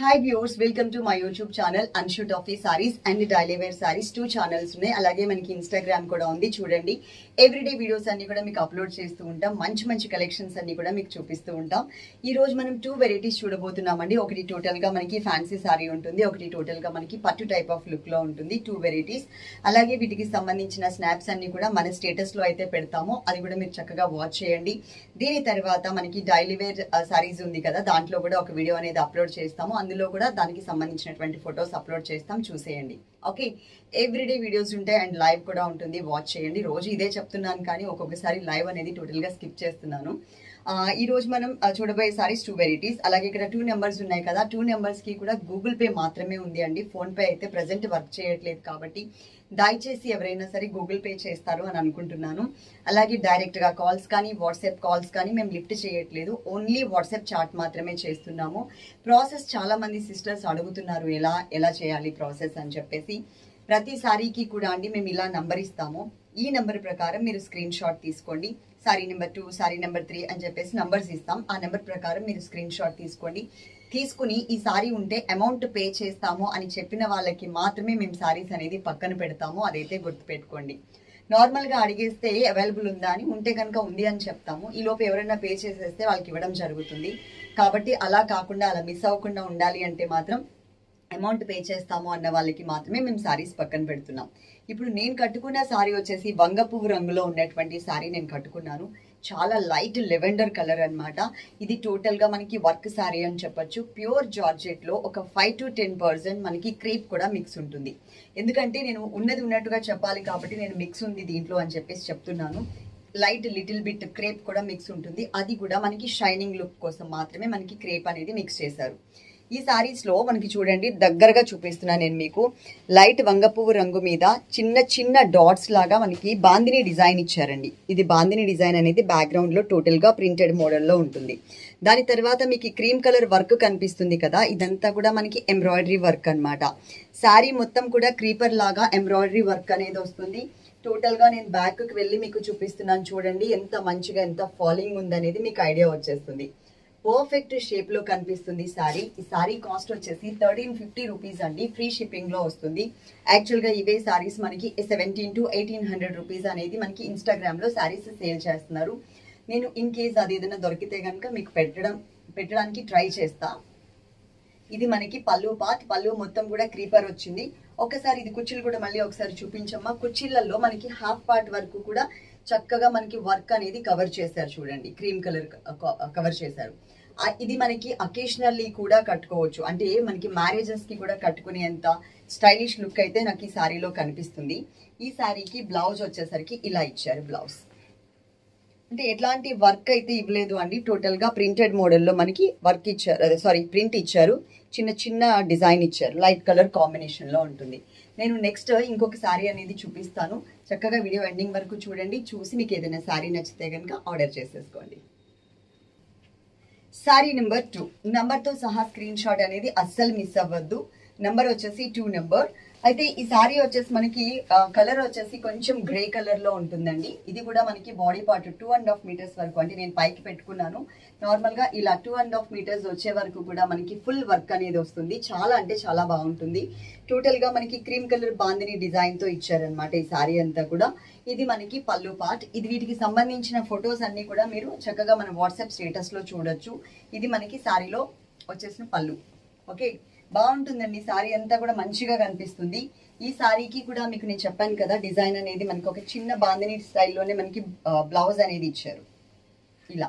Hi viewers welcome to my YouTube channel అన్షూట్ ఆఫీ sarees and daily wear sarees two channels ఉన్నాయి. అలాగే మనకి Instagram కూడా ఉంది. చూడండి. ఎవ్రీడే వీడియోస్ అన్ని కూడా మీకు అప్లోడ్ చేస్తూ ఉంటాం. మంచి మంచి కలెక్షన్స్ అన్ని కూడా మీకు చూపిస్తూ ఉంటాం. ఈ రోజు మనం టూ వెరైటీస్ చూడబోతున్నామండి. ఒకటి టోటల్గా మనకి ఫ్యాన్సీ సారీ ఉంటుంది. ఒకటి టోటల్గా మనకి పట్టు టైప్ ఆఫ్ లుక్లో ఉంటుంది. టూ వెరైటీస్ అలాగే వీటికి సంబంధించిన స్నాప్స్ అన్ని కూడా మన స్టేటస్లో అయితే పెడతాము. అది కూడా మీరు చక్కగా వాచ్ చేయండి. దీని తర్వాత మనకి డైలీ వేర్ సారీస్ ఉంది కదా. దాంట్లో కూడా ఒక వీడియో అనేది అప్లోడ్ చేస్తాము. అందులో కూడా దానికి సంబంధించినటువంటి ఫొటోస్ అప్లోడ్ చేస్తాం చూసేయండి. ఓకే? ఎవ్రీడే వీడియోస్ ఉంటాయి అండ్ లైవ్ కూడా ఉంటుంది వాచ్ చేయండి. రోజు ఇదే చెప్తున్నాను కానీ ఒక్కొక్కసారి లైవ్ అనేది టోటల్గా స్కిప్ చేస్తున్నాను. ఈ రోజు మనం చూడబోయే సారీస్ టూ వెరైటీస్ అలాగే ఇక్కడ టూ నెంబర్స్ ఉన్నాయి కదా టూ నెంబర్స్కి కూడా గూగుల్ పే మాత్రమే ఉంది అండి. ఫోన్ పే అయితే ప్రజెంట్ వర్క్ చేయట్లేదు కాబట్టి దయచేసి ఎవరైనా సరే గూగుల్ పే చేస్తారు అని అనుకుంటున్నాను. అలాగే డైరెక్ట్గా కాల్స్ కానీ వాట్సాప్ కాల్స్ కానీ మేము లిఫ్ట్ చేయట్లేదు. ఓన్లీ వాట్సాప్ చాట్ మాత్రమే చేస్తున్నాము. ప్రాసెస్ చాలామంది సిస్టర్స్ అడుగుతున్నారు ఎలా ఎలా చేయాలి ప్రాసెస్ అని చెప్పేసి. ప్రతి సారీకి కూడా అండి మేము ఇలా నంబర్ ఇస్తాము. ఈ నెంబర్ ప్రకారం మీరు స్క్రీన్ షాట్ తీసుకోండి. Saree number two saree number three అని చెప్పేసి నంబర్స్ ఇస్తాం. ఆ నెంబర్ ప్రకారం మీరు స్క్రీన్ షాట్ తీసుకోండి. తీసుకుని ఈ సారీ ఉంటే అమౌంట్ పే చేస్తాము అని చెప్పిన వాళ్ళకి మాత్రమే మేము సారీస్ అనేది పక్కన పెడతాము. అదైతే గుర్తుపెట్టుకోండి. నార్మల్గా అడిగేస్తే అవైలబుల్ ఉందా అని ఉంటే కనుక ఉంది అని చెప్తాము. ఈ లోపు ఎవరైనా పే చేసేస్తే వాళ్ళకి ఇవ్వడం జరుగుతుంది. కాబట్టి అలా కాకుండా అలా మిస్ అవ్వకుండా ఉండాలి అంటే మాత్రం అమౌంట్ పే చేస్తాము అన్న వాళ్ళకి మాత్రమే మేము శారీస్ పక్కన పెడుతున్నాం. ఇప్పుడు నేను కట్టుకున్న శారీ వచ్చేసి వంగపువ్వు రంగులో ఉన్నటువంటి శారీ నేను కట్టుకున్నాను. చాలా లైట్ లెవెండర్ కలర్ అనమాట ఇది టోటల్గా మనకి వర్క్ శారీ అని చెప్పొచ్చు. ప్యూర్ జార్జెట్లో ఒక ఫైవ్ టు టెన్ పర్సెంట్ మనకి క్రీప్ కూడా మిక్స్ ఉంటుంది. ఎందుకంటే నేను ఉన్నది ఉన్నట్టుగా చెప్పాలి కాబట్టి నేను మిక్స్ ఉంది దీంట్లో అని చెప్పేసి చెప్తున్నాను. లైట్ లిటిల్ బిట్ క్రేప్ కూడా మిక్స్ ఉంటుంది. అది కూడా మనకి షైనింగ్ లుక్ కోసం మాత్రమే మనకి క్రేప్ అనేది మిక్స్ చేశారు. ఈ శారీస్లో మనకి చూడండి దగ్గరగా చూపిస్తున్నాను నేను మీకు. లైట్ వంగపువ్వు రంగు మీద చిన్న చిన్న డాట్స్ లాగా మనకి బాందిని డిజైన్ ఇచ్చారండి. ఇది బాందిని డిజైన్ అనేది బ్యాక్గ్రౌండ్లో టోటల్గా ప్రింటెడ్ మోడల్లో ఉంటుంది. దాని తర్వాత మీకు క్రీమ్ కలర్ వర్క్ కనిపిస్తుంది కదా ఇదంతా కూడా మనకి ఎంబ్రాయిడరీ వర్క్ అన్నమాట. శారీ మొత్తం కూడా క్రీపర్ లాగా ఎంబ్రాయిడరీ వర్క్ అనేది వస్తుంది. టోటల్గా నేను బ్యాక్కి వెళ్ళి మీకు చూపిస్తున్నాను చూడండి ఎంత మంచిగా ఎంత ఫాలింగ్ ఉందనేది మీకు ఐడియా వచ్చేస్తుంది. పర్ఫెక్ట్ షేప్లో కనిపిస్తుంది సారీ ఈ సారీ కాస్ట్ వచ్చేసి థర్టీన్ ఫిఫ్టీ రూపీస్ అండి. ఫ్రీ షిప్పింగ్లో వస్తుంది. యాక్చువల్గా ఇవే సారీస్ మనకి seventeen to eighteen hundred rupees అనేది మనకి ఇన్స్టాగ్రామ్లో సారీస్ సేల్ చేస్తున్నారు. నేను ఇన్ కేస్ అది ఏదైనా దొరికితే కనుక మీకు పెట్టడం పెట్టడానికి ట్రై చేస్తా. ఇది మనకి పళ్ళు పాత్ పళ్ళు మొత్తం కూడా క్రీపర్ వచ్చింది. ఒకసారి ఇది కుర్చీలు కూడా మళ్ళీ ఒకసారి చూపించమ్మా. కుర్చీలలో మనకి హాఫ్ పార్ట్ వరకు కూడా చక్కగా మనకి వర్క్ అనేది కవర్ చేశారు చూడండి. క్రీమ్ కలర్ కవర్ చేశారు. ఇది మనకి అకేషనల్లీ కూడా కట్టుకోవచ్చు. అంటే మనకి మ్యారేజెస్కి కూడా కట్టుకునేంత స్టైలిష్ లుక్ అయితే నాకు ఈ శారీలో కనిపిస్తుంది. ఈ శారీకి బ్లౌజ్ వచ్చేసరికి ఇలా ఇచ్చారు బ్లౌజ్ అంటే ఎట్లాంటి వర్క్ అయితే ఇవ్వలేదు అండి. టోటల్గా ప్రింటెడ్ మోడల్లో మనకి వర్క్ ఇచ్చారు. అదే సారీ ప్రింట్ ఇచ్చారు. చిన్న చిన్న డిజైన్ ఇచ్చారు. లైట్ కలర్ కాంబినేషన్లో ఉంటుంది. నేను నెక్స్ట్ ఇంకొక శారీ అనేది చూపిస్తాను. చక్కగా వీడియో ఎండింగ్ వరకు చూడండి. చూసి మీకు ఏదైనా శారీ నచ్చితే కనుక ఆర్డర్ చేసేసుకోండి. శారీ నెంబర్ టూ నెంబర్తో సహా స్క్రీన్ షాట్ అనేది అస్సలు మిస్ అవ్వద్దు. నెంబర్ వచ్చేసి టూ నెంబర్ అయితే ఈ సారీ వచ్చేసి మనకి కలర్ వచ్చేసి కొంచెం గ్రే కలర్లో ఉంటుందండి. ఇది కూడా మనకి body part two and half meters వరకు. అంటే నేను పైకి పెట్టుకున్నాను. నార్మల్గా ఇలా టూ అండ్ హాఫ్ మీటర్స్ వచ్చే వరకు కూడా మనకి ఫుల్ వర్క్ అనేది వస్తుంది. చాలా అంటే చాలా బాగుంటుంది. టోటల్గా మనకి క్రీమ్ కలర్ బాందిని డిజైన్తో ఇచ్చారనమాట ఈ సారీ అంతా కూడా. ఇది మనకి పళ్ళు పార్ట్ ఇది వీటికి సంబంధించిన ఫొటోస్ అన్ని కూడా మీరు చక్కగా మన వాట్సాప్ స్టేటస్లో చూడొచ్చు. ఇది మనకి సారీలో వచ్చేసిన పళ్ళు. ఓకే బాగుంటుందండి. సారీ అంతా కూడా మంచిగా కనిపిస్తుంది. ఈ సారీకి కూడా మీకు నేను చెప్పాను కదా డిజైన్ అనేది మనకి ఒక చిన్న బాందిని స్టైల్లోనే మనకి బ్లౌజ్ అనేది ఇచ్చారు. ఇలా.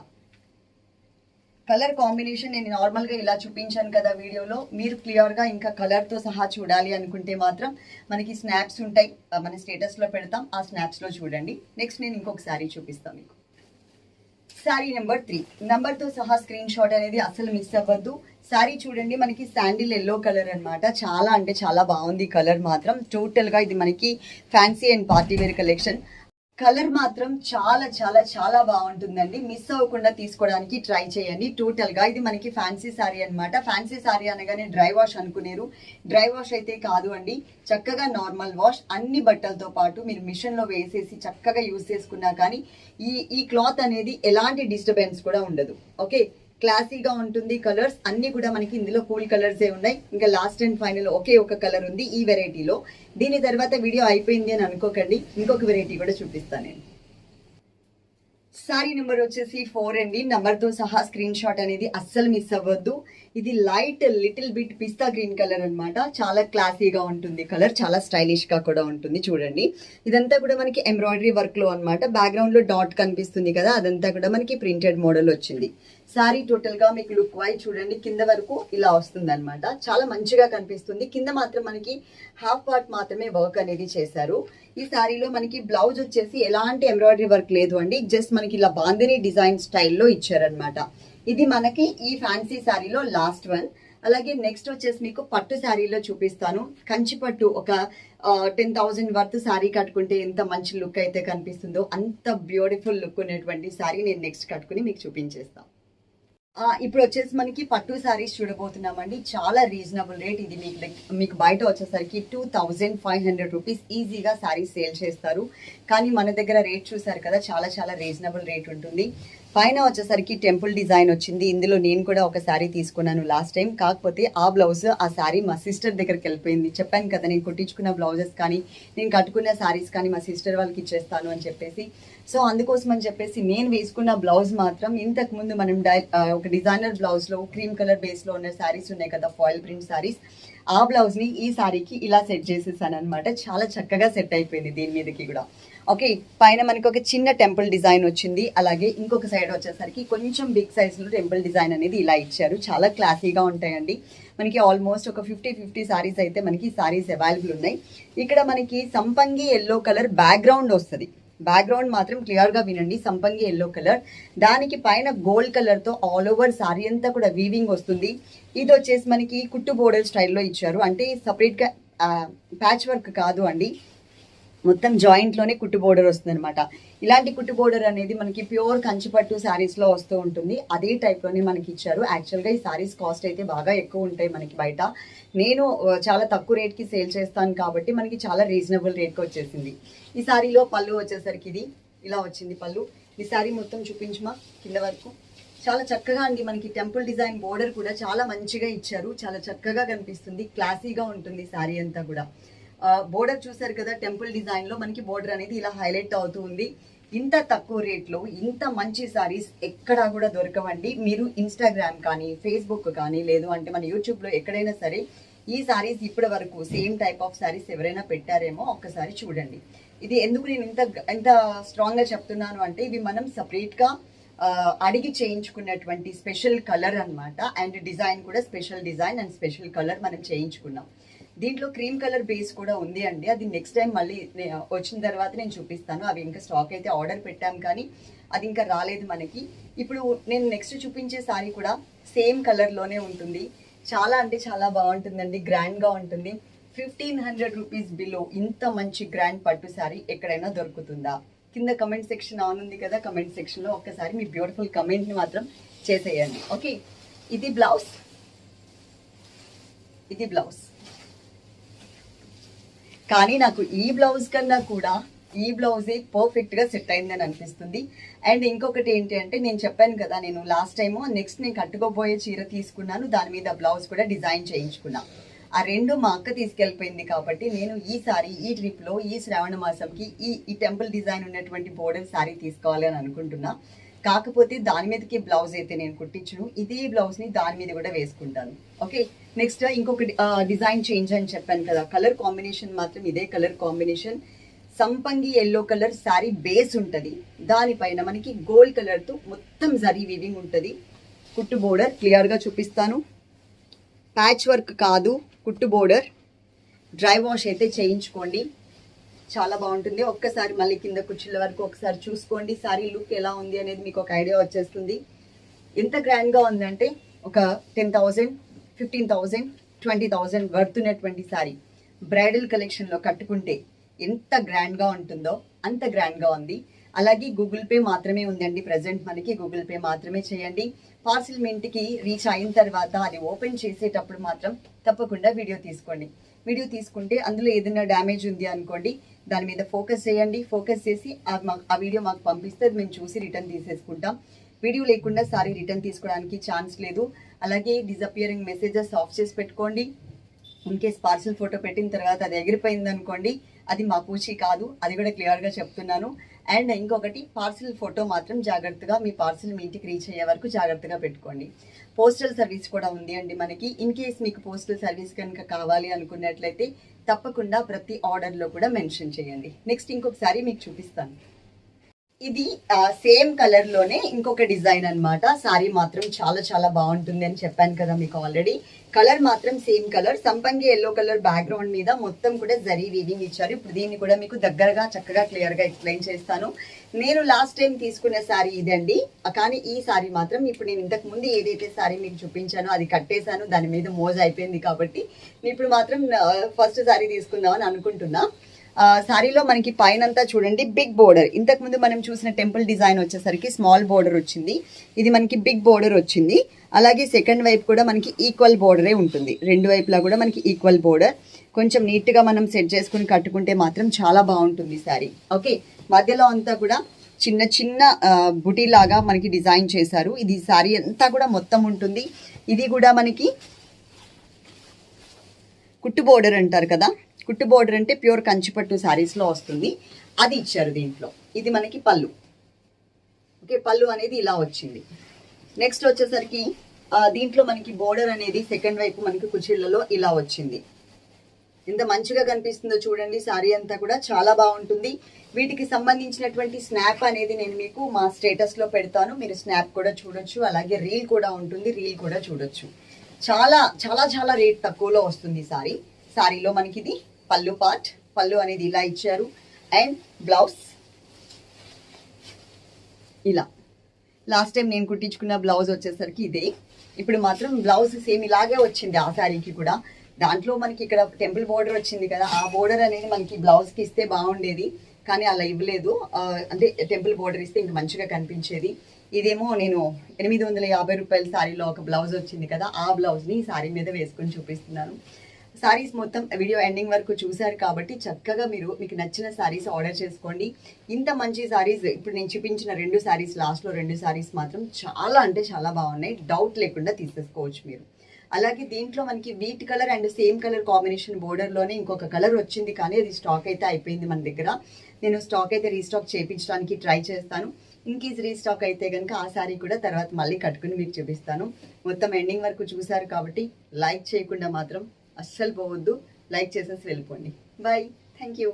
కలర్ కాంబినేషన్ నేను నార్మల్గా ఇలా చూపించాను కదా వీడియోలో. మీరు క్లియర్గా ఇంకా కలర్తో సహా చూడాలి అనుకుంటే మాత్రం మనకి స్నాప్స్ ఉంటాయి. మన స్టేటస్లో పెడతాం. ఆ స్నాప్స్లో చూడండి. నెక్స్ట్ నేను ఇంకొక శారీ చూపిస్తాను మీకు. Saree number three. నెంబర్తో సహా స్క్రీన్ షాట్ అనేది అసలు మిస్ అవ్వద్దు. శారీ చూడండి మనకి శాండిల్ ఎల్లో కలర్ అన్నమాట. చాలా అంటే చాలా బాగుంది కలర్ మాత్రం. టోటల్గా ఇది మనకి fancy and party wear collection colour మాత్రం చాలా చాలా చాలా బాగుంటుందండి. మిస్ అవ్వకుండా తీసుకోవడానికి ట్రై చేయండి. టోటల్గా ఇది మనకి ఫ్యాన్సీ సారీ అన్నమాట. ఫ్యాన్సీ సారీ అనగానే డ్రై వాష్ అనుకునేరు. డ్రై వాష్ అయితే కాదు అండి. చక్కగా నార్మల్ వాష్ అన్ని బట్టలతో పాటు మీరు మిషన్లో వేసేసి చక్కగా యూజ్ చేసుకున్నా కానీ ఈ ఈ క్లాత్ అనేది ఎలాంటి డిస్టర్బెన్స్ కూడా ఉండదు. ఓకే క్లాసీగా ఉంటుంది కలర్స్. అన్ని కూడా మనకి ఇందులో కూల్ కలర్స్ ఏ ఉన్నాయి. ఇంకా లాస్ట్ అండ్ ఫైనల్ ఒకే ఒక కలర్ ఉంది ఈ వెరైటీలో. దీని తర్వాత వీడియో అయిపోయింది అని అనుకోకండి. ఇంకొక వెరైటీ కూడా చూపిస్తాను నేను. సారీ నెంబర్ వచ్చేసి ఫోర్ అండి. నెంబర్తో సహా స్క్రీన్ షాట్ అనేది అస్సలు మిస్ అవ్వద్దు. ఇది light little bit pista green colour అనమాట చాలా క్లాసీగా ఉంటుంది కలర్ చాలా స్టైలిష్గా కూడా ఉంటుంది. చూడండి. ఇదంతా కూడా మనకి ఎంబ్రాయిడరీ వర్క్లో అనమాట బ్యాక్గ్రౌండ్లో డాట్ కనిపిస్తుంది కదా అదంతా కూడా మనకి ప్రింటెడ్ మోడల్ వచ్చింది. సారీ టోటల్గా మీకు లుక్ వై చూడండి. కింద వరకు ఇలా వస్తుంది అనమాట చాలా మంచిగా కనిపిస్తుంది. కింద మాత్రం మనకి హాఫ్ పార్ట్ మాత్రమే వర్క్ అనేది చేశారు. ఈ శారీలో మనకి బ్లౌజ్ వచ్చేసి ఎలాంటి ఎంబ్రాయిడరీ వర్క్ లేదు అండి. జస్ట్ మనకి ఇలా బాందిని డిజైన్ స్టైల్లో ఇచ్చారనమాట ఇది మనకి ఈ ఫ్యాన్సీ సారీలో లాస్ట్ వన్ అలాగే నెక్స్ట్ వచ్చేసి మీకు పట్టు శారీలో చూపిస్తాను. కంచి పట్టు ఒక టెన్ థౌజండ్ వర్త్ శారీ కట్టుకుంటే ఎంత మంచి లుక్ అయితే కనిపిస్తుందో అంత బ్యూటిఫుల్ లుక్ ఉన్నటువంటి శారీ నేను నెక్స్ట్ కట్టుకుని మీకు చూపించేస్తాను. ఇప్పుడు వచ్చేసి మనకి పట్టు సారీస్ చూడబోతున్నామండి. చాలా రీజనబుల్ రేట్ ఇది మీకు మీకు బయట వచ్చేసరికి two thousand five hundred rupees ఈజీగా సారీస్ సేల్ చేస్తారు. కానీ మన దగ్గర రేట్ చూసారు కదా చాలా చాలా రీజనబుల్ రేట్ ఉంటుంది. పైన వచ్చేసరికి టెంపుల్ డిజైన్ వచ్చింది. ఇందులో నేను కూడా ఒక శారీ తీసుకున్నాను లాస్ట్ టైం కాకపోతే ఆ బ్లౌజ్ ఆ శారీ మా సిస్టర్ దగ్గరికి వెళ్ళిపోయింది. చెప్పాను కదా నేను కుట్టించుకున్న బ్లౌజెస్ కానీ నేను కట్టుకున్న శారీస్ కానీ మా సిస్టర్ వాళ్ళకి ఇచ్చేస్తాను అని చెప్పేసి. సో అందుకోసం అని చెప్పేసి నేను వేసుకున్న బ్లౌజ్ మాత్రం ఇంతకు ముందు మనం డై ఒక డిజైనర్ బ్లౌజ్లో క్రీమ్ కలర్ బేస్లో ఉన్న శారీస్ ఉన్నాయి కదా ఫాయిల్ ప్రింట్ శారీస్. ఆ బ్లౌజ్ని ఈ శారీకి ఇలా సెట్ చేసేసాను అనమాట చాలా చక్కగా సెట్ అయిపోయింది దీని మీదకి కూడా. ఓకే పైన మనకి ఒక చిన్న టెంపుల్ డిజైన్ వచ్చింది. అలాగే ఇంకొక సైడ్ వచ్చేసరికి కొంచెం బిగ్ సైజ్లో టెంపుల్ డిజైన్ అనేది ఇలా ఇచ్చారు. చాలా క్లాసీగా ఉంటాయండి. మనకి ఆల్మోస్ట్ ఒక ఫిఫ్టీ ఫిఫ్టీ సారీస్ అయితే మనకి సారీస్ అవైలబుల్ ఉన్నాయి. ఇక్కడ మనకి సంపంగి ఎల్లో కలర్ బ్యాక్గ్రౌండ్ వస్తుంది. బ్యాక్గ్రౌండ్ మాత్రం క్లియర్గా వినండి. సంపంగి ఎల్లో కలర్ దానికి పైన గోల్డ్ కలర్తో ఆల్ ఓవర్ సారీ అంతా కూడా వీవింగ్ వస్తుంది. ఇది వచ్చేసి మనకి కుట్టు బోర్డర్ స్టైల్లో ఇచ్చారు. అంటే సపరేట్గా ప్యాచ్ వర్క్ కాదు అండి. మొత్తం జాయింట్లోనే కుట్టు బోర్డర్ వస్తుంది అనమాట ఇలాంటి కుట్టు బోర్డర్ అనేది మనకి ప్యూర్ కంచిపట్టు శారీస్లో వస్తూ ఉంటుంది. అదే టైప్లోనే మనకి ఇచ్చారు. యాక్చువల్గా ఈ శారీస్ కాస్ట్ అయితే బాగా ఎక్కువ ఉంటాయి మనకి బయట. నేను చాలా తక్కువ రేట్కి సేల్ చేస్తాను కాబట్టి మనకి చాలా రీజనబుల్ రేట్కి వచ్చేసింది. ఈ శారీలో పళ్ళు వచ్చేసరికి ఇది ఇలా వచ్చింది పళ్ళు. ఈ శారీ మొత్తం చూపించమా? కింద వరకు. చాలా చక్కగా అండి మనకి టెంపుల్ డిజైన్ బోర్డర్ కూడా చాలా మంచిగా ఇచ్చారు. చాలా చక్కగా కనిపిస్తుంది. క్లాసీగా ఉంటుంది శారీ అంతా కూడా. బోర్డర్ చూసారు కదా టెంపుల్ డిజైన్లో మనకి బోర్డర్ అనేది ఇలా హైలైట్ అవుతూ ఉంది. ఇంత తక్కువ రేట్లో ఇంత మంచి సారీస్ ఎక్కడా కూడా దొరకవండి. మీరు ఇన్స్టాగ్రామ్ కానీ ఫేస్బుక్ కానీ లేదు అంటే మన యూట్యూబ్లో ఎక్కడైనా సరే ఈ సారీస్ ఇప్పటి వరకు సేమ్ టైప్ ఆఫ్ సారీస్ ఎవరైనా పెట్టారేమో ఒక్కసారి చూడండి. ఇది ఎందుకు నేను ఇంత ఎంత స్ట్రాంగ్గా చెప్తున్నాను అంటే ఇవి మనం సపరేట్గా అడిగి చేయించుకున్నటువంటి స్పెషల్ కలర్ అన్నమాట. అండ్ డిజైన్ కూడా special design and special colour మనం చేయించుకున్నాం. దీంట్లో క్రీమ్ కలర్ బేస్ కూడా ఉంది అండి. అది నెక్స్ట్ టైం మళ్ళీ వచ్చిన తర్వాత నేను చూపిస్తాను. అవి ఇంకా స్టాక్ అయితే ఆర్డర్ పెట్టాం కానీ అది ఇంకా రాలేదు మనకి. ఇప్పుడు నేను నెక్స్ట్ చూపించే సారీ కూడా సేమ్ కలర్లోనే ఉంటుంది. చాలా అంటే చాలా బాగుంటుందండి. గ్రాండ్గా ఉంటుంది. ఫిఫ్టీన్ హండ్రెడ్ రూపీస్ బిలో ఇంత మంచి గ్రాండ్ పట్టు శారీ ఎక్కడైనా దొరుకుతుందా? కింద కమెంట్ సెక్షన్ ఆన్ ఉంది కదా కమెంట్ సెక్షన్లో ఒక్కసారి మీ బ్యూటిఫుల్ కమెంట్ని మాత్రం చేసేయండి. ఓకే ఇది బ్లౌజ్ ఇది బ్లౌజ్ కానీ నాకు ఈ బ్లౌజ్ కన్నా కూడా ఈ బ్లౌజే పర్ఫెక్ట్గా సెట్ అయిందని అనిపిస్తుంది. అండ్ ఇంకొకటి ఏంటి అంటే నేను చెప్పాను కదా నేను లాస్ట్ టైము నెక్స్ట్ నేను కట్టుకోబోయే చీర తీసుకున్నాను. దాని మీద బ్లౌజ్ కూడా డిజైన్ చేయించుకున్నా. ఆ రెండు మా అక్క తీసుకెళ్ళిపోయింది కాబట్టి నేను ఈసారి ఈ ట్రిప్లో ఈ శ్రావణ మాసంకి ఈ ఈ టెంపుల్ డిజైన్ ఉన్నటువంటి బోర్డర్ సారీ తీసుకోవాలి అని అనుకుంటున్నా. కాకపోతే దాని మీదకి బ్లౌజ్ అయితే నేను కుట్టించును. ఇదే బ్లౌజ్ని దాని మీద కూడా వేసుకుంటాను. ఓకే నెక్స్ట్ ఇంకొక డిజైన్ చేంజ్ అని చెప్పాను కదా. కలర్ కాంబినేషన్ మాత్రం ఇదే కలర్ కాంబినేషన్ సంపంగి ఎల్లో కలర్ శారీ బేస్ ఉంటుంది. దానిపైన మనకి గోల్డ్ కలర్తో మొత్తం జరీ వీవింగ్ ఉంటుంది. కుట్టు బోర్డర్ క్లియర్గా చూపిస్తాను. ప్యాచ్ వర్క్ కాదు కుట్టు బోర్డర్ డ్రై వాష్ అయితే చేయించుకోండి. చాలా బాగుంటుంది. ఒక్కసారి మళ్ళీ కింద కుర్చీల వరకు ఒకసారి చూసుకోండి. సారీ లుక్ ఎలా ఉంది అనేది మీకు ఒక ఐడియా వచ్చేస్తుంది. ఎంత గ్రాండ్గా ఉందంటే ఒక ten thousand fifteen thousand twenty thousand వర్తున్నటువంటి saree. Bridal కలెక్షన్లో కట్టుకుంటే ఎంత గ్రాండ్గా ఉంటుందో అంత గ్రాండ్గా ఉంది. అలాగే గూగుల్ పే మాత్రమే ఉందండి ప్రజెంట్ మనకి. గూగుల్ పే మాత్రమే చేయండి. పార్సిల్ మీ ఇంటికి రీచ్ అయిన తర్వాత అది ఓపెన్ చేసేటప్పుడు మాత్రం తప్పకుండా వీడియో తీసుకోండి. వీడియో తీసుకుంటే అందులో ఏదైనా డ్యామేజ్ ఉంది అనుకోండి దాని మీద ఫోకస్ చేయండి. ఫోకస్ చేసి ఆ ఆ వీడియో మాకు పంపిస్తే మేము చూసి రిటర్న్ తీసేసుకుంటాం. వీడియో లేకుండా సారీ రిటర్న్ తీసుకోవడానికి ఛాన్స్ లేదు. అలాగే డిజపియరింగ్ మెసేజెస్ ఆఫ్ చేసి పెట్టుకోండి. ఇన్కేస్ పార్సల్ ఫోటో పెట్టిన తర్వాత అది ఎగిరిపోయింది అనుకోండి అది మా పూచి కాదు. అది కూడా క్లియర్గా చెప్తున్నాను. అండ్ ఇంకొకటి పార్సిల్ ఫోటో మాత్రం జాగ్రత్తగా మీ పార్సిల్ మీ ఇంటికి రీచ్ అయ్యే వరకు జాగ్రత్తగా పెట్టుకోండి. పోస్టల్ సర్వీస్ కూడా ఉంది అండి మనకి. ఇన్ కేస్ మీకు పోస్టల్ సర్వీస్ కనుక కావాలి అనుకున్నట్లయితే తప్పకుండా ప్రతి ఆర్డర్లో కూడా మెన్షన్ చేయండి. నెక్స్ట్ ఇంకొకసారి మీకు చూపిస్తాను. ఇది సేమ్ కలర్లోనే ఇంకొక డిజైన్ అన్నమాట. సారీ మాత్రం చాలా చాలా బాగుంటుంది అని చెప్పాను కదా మీకు ఆల్రెడీ కలర్ మాత్రం same colour sampangi yellow colour background మీద మొత్తం కూడా జరీ వీవింగ్ ఇచ్చారు. ఇప్పుడు దీన్ని కూడా మీకు దగ్గరగా చక్కగా క్లియర్గా ఎక్స్ప్లెయిన్ చేస్తాను. నేను లాస్ట్ టైం తీసుకున్న శారీ ఇదండి. కానీ ఈ శారీ మాత్రం ఇప్పుడు నేను ఇంతకు ముందు ఏదైతే శారీ మీకు చూపించానో అది కట్టేశాను. దాని మీద మోజ్ అయిపోయింది కాబట్టి. ఇప్పుడు మాత్రం ఫస్ట్ శారీ తీసుకుందామని అనుకుంటున్నా. సారీలో శారీలో మనకి పైన అంతా చూడండి బిగ్ బోర్డర్. ఇంతకు ముందు మనం చూసిన టెంపుల్ డిజైన్ వచ్చేసరికి స్మాల్ బోర్డర్ వచ్చింది. ఇది మనకి బిగ్ బోర్డర్ వచ్చింది. అలాగే సెకండ్ వైపు కూడా మనకి ఈక్వల్ బోర్డరే ఉంటుంది. రెండు వైపులా కూడా మనకి ఈక్వల్ బోర్డర్. కొంచెం నీట్గా మనం సెట్ చేసుకుని కట్టుకుంటే మాత్రం చాలా బాగుంటుంది శారీ ఓకే మధ్యలో అంతా కూడా చిన్న చిన్న ఆ, బుటీ లాగా మనకి డిజైన్ చేశారు. ఇది శారీ అంతా కూడా మొత్తం ఉంటుంది. ఇది కూడా మనకి కుట్టు బోర్డర్ అంటారు కదా? కుట్టు బోర్డర్ అంటే ప్యూర్ కంచిపట్టు శారీస్లో వస్తుంది. అది ఇచ్చారు దీంట్లో. ఇది మనకి పళ్ళు. ఓకే పళ్ళు అనేది ఇలా వచ్చింది. నెక్స్ట్ వచ్చేసరికి దీంట్లో మనకి బోర్డర్ అనేది సెకండ్ వైపు మనకి కుర్చీలలో ఇలా వచ్చింది. ఎంత మంచిగా కనిపిస్తుందో చూడండి. శారీ అంతా కూడా చాలా బాగుంటుంది. వీటికి సంబంధించినటువంటి స్నాప్ అనేది నేను మీకు మా స్టేటస్లో పెడతాను. మీరు స్నాప్ కూడా చూడొచ్చు. అలాగే రీల్ కూడా ఉంటుంది. రీల్ కూడా చూడొచ్చు. చాలా చాలా చాలా రేట్ తక్కువలో వస్తుంది సారీ. సారీలో మనకి ఇది పళ్ళు పార్ట్ పళ్ళు అనేది ఇలా ఇచ్చారు. అండ్ బ్లౌజ్ ఇలా. లాస్ట్ టైం నేను కుట్టించుకున్న బ్లౌజ్ వచ్చేసరికి ఇదే. ఇప్పుడు మాత్రం బ్లౌజ్ సేమ్ ఇలాగే వచ్చింది ఆ శారీకి కూడా. దాంట్లో మనకి ఇక్కడ టెంపుల్ బోర్డర్ వచ్చింది కదా ఆ బోర్డర్ అనేది మనకి బ్లౌజ్కి ఇస్తే బాగుండేది. కానీ అలా ఇవ్వలేదు. అంటే టెంపుల్ బోర్డర్ ఇస్తే ఇంక మంచిగా కనిపించేది. ఇదేమో నేను ఎనిమిది వందల యాభై రూపాయల శారీలో ఒక బ్లౌజ్ వచ్చింది కదా ఆ బ్లౌజ్ని ఈ శారీ మీద వేసుకొని చూపిస్తున్నాను. సారీస్ మొత్తం వీడియో ఎండింగ్ వరకు చూశారు కాబట్టి చక్కగా మీరు మీకు నచ్చిన సారీస్ ఆర్డర్ చేసుకోండి. ఇంత మంచి సారీస్ ఇప్పుడు నేను చూపించిన రెండు సారీస్ లాస్ట్లో రెండు సారీస్ మాత్రం చాలా అంటే చాలా బాగున్నాయి. డౌట్ లేకుండా తీసేసుకోవచ్చు మీరు. అలాగే దీంట్లో మనకి wheat colour and same colour combination బోర్డర్లోనే ఇంకొక కలర్ వచ్చింది కానీ అది స్టాక్ అయితే అయిపోయింది మన దగ్గర. నేను స్టాక్ అయితే రీస్టాక్ చేయించడానికి ట్రై చేస్తాను. ఇన్కేస్ రీస్టాక్ అయితే కనుక ఆ సారీ కూడా తర్వాత మళ్ళీ కట్టుకుని మీకు చూపిస్తాను. మొత్తం ఎండింగ్ వరకు చూశారు కాబట్టి లైక్ చేయకుండా మాత్రం అస్సలు పోవద్దు. లైక్ చేసేసి వెళ్ళిపోండి. Bye thank you